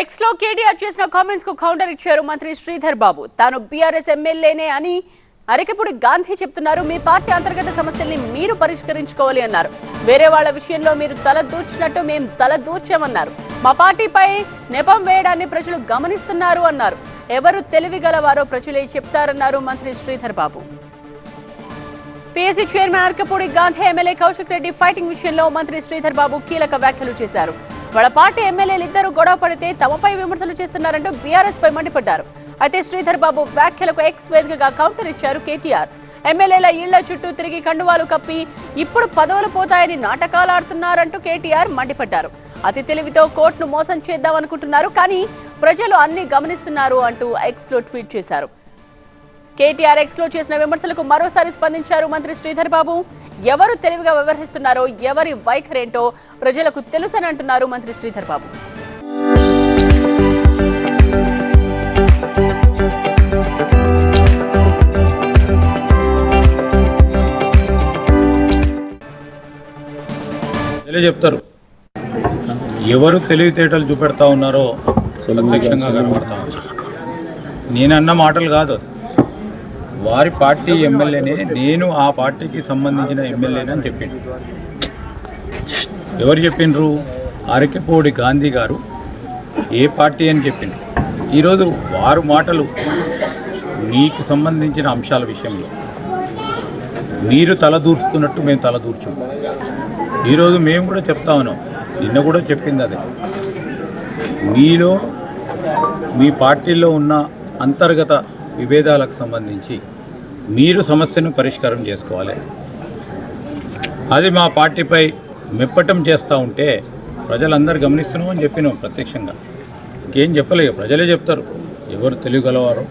ఎక్స్లో కేటీఆర్ చేసిన కామెంట్స్కు కౌంటర్ ఇచ్చారు మంత్రి శ్రీధర్ బాబు. తాను బీఆర్ఎస్ ఎమ్మెల్యేనే అని అరకెపుడి గాంధీ చెప్తున్నారు. మీ పార్టీ అంతర్గత సమస్యల్ని మీరు పరిష్కరించుకోవాలి అన్నారు. వేరే వాళ్ళ విషయంలో మీరు తల దూర్చినట్టు మేము తల దూర్చామన్నారు. మా పార్టీపై నెపం వేయడాన్ని ప్రజలు గమనిస్తున్నారు అన్నారు. ఎవరు తెలివిగలవారో ప్రజలే చెప్తారన్నారు మంత్రి Sridhar Babu. PSC chairman Arekapudi Gandhi MLA Kaushik Reddy fighting విషయంలో మంత్రి శ్రీధర్ బాబు కీలక వ్యాఖ్యలు చేశారు. వాళ్ళ పార్టీ ఎమ్మెల్యేలు ఇద్దరు గొడవ పడితే తమపై విమర్శలు చేస్తున్నారంటూ బీఆర్ఎస్ పై మండిపడ్డారు. అయితే శ్రీధర్ బాబు వ్యాఖ్యలకు ఎక్స్ వేదికగా కౌంటర్ ఇచ్చారు కేటీఆర్. ఎమ్మెల్యేల ఇళ్ళ చుట్టూ తిరిగి కండువాలు కప్పి ఇప్పుడు పదవులు పోతాయని నాటకాలు ఆడుతున్నారంటూ కేటీఆర్ మండిపడ్డారు. అతి తెలివితో కోర్టును మోసం చేద్దామనుకుంటున్నారు కానీ ప్రజలు అన్ని గమనిస్తున్నారు అంటూ ఎక్స్లో ట్వీట్ చేశారు. కేటీఆర్ ఎక్స్లో చేసిన విమర్శలకు మరోసారి స్పందించారు మంత్రి శ్రీధర్ బాబు. ఎవరు తెలివిగా వ్యవహరిస్తున్నారో ఎవరి వైఖరేంటో ప్రజలకు తెలుసని అంటున్నారు మంత్రి శ్రీధర్ బాబు. చెప్తారు ఎవరు తెలివితేటలు చూపెడతా ఉన్నారో ప్రత్యక్షంగా కనబడతా ఉన్నారు. నేనన్న మాటలు కాదు అది. వారి పార్టీ ఎమ్మెల్యేనే నేను ఆ పార్టీకి సంబంధించిన ఎమ్మెల్యేనని అని చెప్పిండు. ఎవరు చెప్పిండ్రు? అరకెపోడి గాంధీ గారు ఏ పార్టీ అని చెప్పిండ్రు ఈరోజు వారు మాటలు మీకు సంబంధించిన అంశాల విషయంలో. మీరు తలదూర్చుతున్నట్టు మేము తలదూర్చాం ఈరోజు మేము కూడా చెప్తా ఉన్నాం. నిన్న కూడా చెప్పింది అదే. మీలో మీ పార్టీలో ఉన్న అంతర్గత విభేదాలకు సంబంధించి మీరు సమస్యను పరిష్కారం చేసుకోవాలి. అది మా పార్టీపై మెప్పటం చేస్తూ ఉంటే ప్రజలందరూ గమనిస్తున్నామని చెప్పినాం ప్రత్యక్షంగా. ఇంకేం చెప్పలేదు ప్రజలే చెప్తారు. ఎవరు తెలియగలవారో